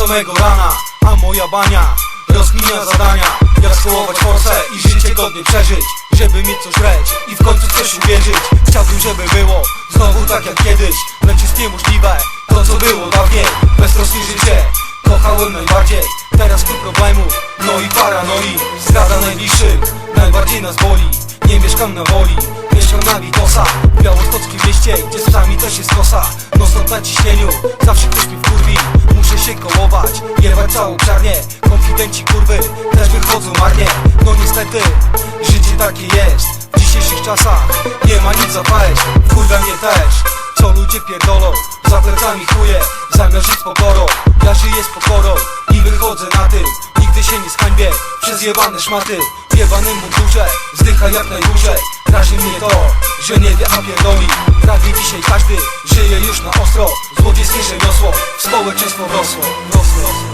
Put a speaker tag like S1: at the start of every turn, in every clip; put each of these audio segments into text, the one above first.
S1: samego rana A moja bania rozkminia zadania Jak skołować forsę i życie godnie przeżyć Żeby mieć co żreć i w końcu coś uwierzyć. Chciałbym, żeby było znowu tak jak kiedyś Lecz jest niemożliwe to co było dawniej. Beztroskie życie kochałem najbardziej Teraz tu problemów, no i paranoi. Zdrada najbliższych, najbardziej nas boli Nie mieszkam na woli, mieszkam na Witosa W białostockim mieście, gdzie z psami też jest kosa No stąd na ciśnieniu, zawsze ktoś mi wkurwi Muszę się kołować, jebać całą czarnię. Konfidenci kurwy, też wychodzą marnie. No niestety, życie takie jest. W dzisiejszych czasach, nie ma nic zapaść Kurwa mnie też, co ludzie pierdolą Za plecami chuje, zamiast żyć pokorą przez jebane szmaty. W jebanym mundurze, zdycha jak najdłużej. Drażni mnie to, że nie wie a pierdoli. Prawie dzisiaj każdy żyje już na ostro. Złodziejskie rzemiosło, społeczeństwo rosło. Rosło, rosło.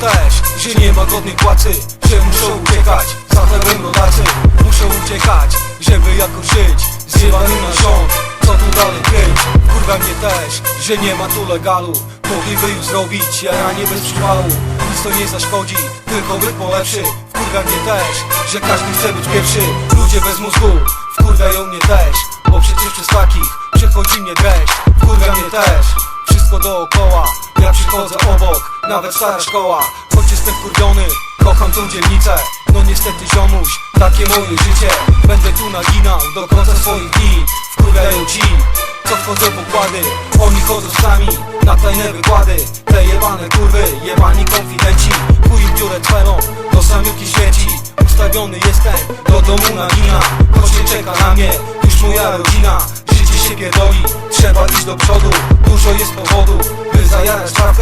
S1: Też, że nie ma godnej płacy Że muszę uciekać, za chlebem rodacy. Muszę uciekać, żeby jakoś żyć Zjebanym Wkurwa mnie też, że nie ma tu legalu. Mogliby już zrobić jaranie bez przypału Nic to nie zaszkodzi, tylko by polepszy. Wkurwa mnie też, że każdy chce być pierwszy. Ludzie bez mózgu, wkurwają mnie też Bo przecież przez takich przechodzi mnie dreszcz Wkurwa mnie też, wszystko dookoła. Ja przychodzę obok, nawet stara szkoła. Choć jestem wkurwiony, kocham tą dzielnicę. No niestety ziomuś, takie moje życie. Będę tu naginał do końca swoich dni. Wkurwiają ci, w układy Oni chodzą sami na tajne wykłady. Te jebane kurwy, jebani konfidenci. Chuj im dziurę twoją, do samiuki świeci. Ustawiony jestem, do domu nagina Choć czeka na mnie, już moja rodzina. Życie się pierdoli, trzeba iść do przodu. Dużo jest powodów, by zajarać czapkę